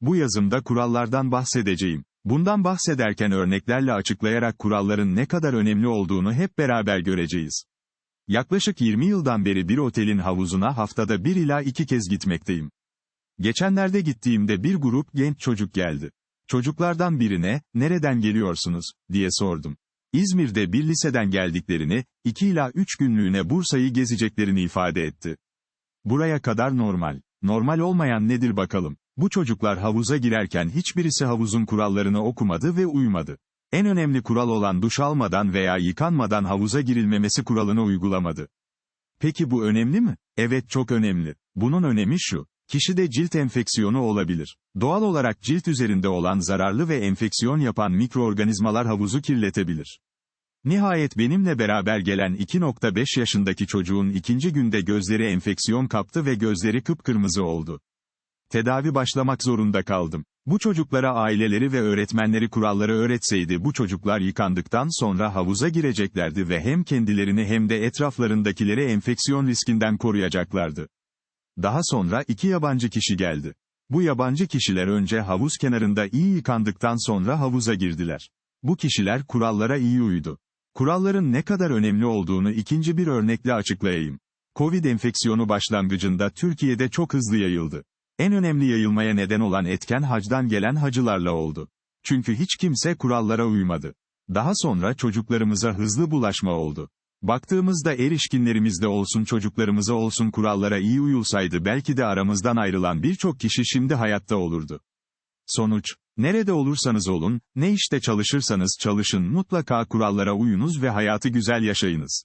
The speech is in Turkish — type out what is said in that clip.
Bu yazımda kurallardan bahsedeceğim. Bundan bahsederken örneklerle açıklayarak kuralların ne kadar önemli olduğunu hep beraber göreceğiz. Yaklaşık 20 yıldan beri bir otelin havuzuna haftada bir ila iki kez gitmekteyim. Geçenlerde gittiğimde bir grup genç çocuk geldi. Çocuklardan birine, nereden geliyorsunuz, diye sordum. İzmir'de bir liseden geldiklerini, 2 ila 3 günlüğüne Bursa'yı gezeceklerini ifade etti. Buraya kadar normal. Normal olmayan nedir bakalım? Bu çocuklar havuza girerken hiçbirisi havuzun kurallarını okumadı ve uymadı. En önemli kural olan duş almadan veya yıkanmadan havuza girilmemesi kuralını uygulamadı. Peki bu önemli mi? Evet çok önemli. Bunun önemi şu. Kişide cilt enfeksiyonu olabilir. Doğal olarak cilt üzerinde olan zararlı ve enfeksiyon yapan mikroorganizmalar havuzu kirletebilir. Nihayet benimle beraber gelen 2.5 yaşındaki çocuğun ikinci günde gözleri enfeksiyon kaptı ve gözleri kıpkırmızı oldu. Tedavi başlamak zorunda kaldım. Bu çocuklara aileleri ve öğretmenleri kuralları öğretseydi bu çocuklar yıkandıktan sonra havuza gireceklerdi ve hem kendilerini hem de etraflarındakileri enfeksiyon riskinden koruyacaklardı. Daha sonra iki yabancı kişi geldi. Bu yabancı kişiler önce havuz kenarında iyi yıkandıktan sonra havuza girdiler. Bu kişiler kurallara iyi uydu. Kuralların ne kadar önemli olduğunu ikinci bir örnekle açıklayayım. Covid enfeksiyonu başlangıcında Türkiye'de çok hızlı yayıldı. En önemli yayılmaya neden olan etken hacdan gelen hacılarla oldu. Çünkü hiç kimse kurallara uymadı. Daha sonra çocuklarımıza hızlı bulaşma oldu. Baktığımızda erişkinlerimizde olsun çocuklarımıza olsun kurallara iyi uyulsaydı belki de aramızdan ayrılan birçok kişi şimdi hayatta olurdu. Sonuç, nerede olursanız olun, ne işte çalışırsanız çalışın mutlaka kurallara uyunuz ve hayatı güzel yaşayınız.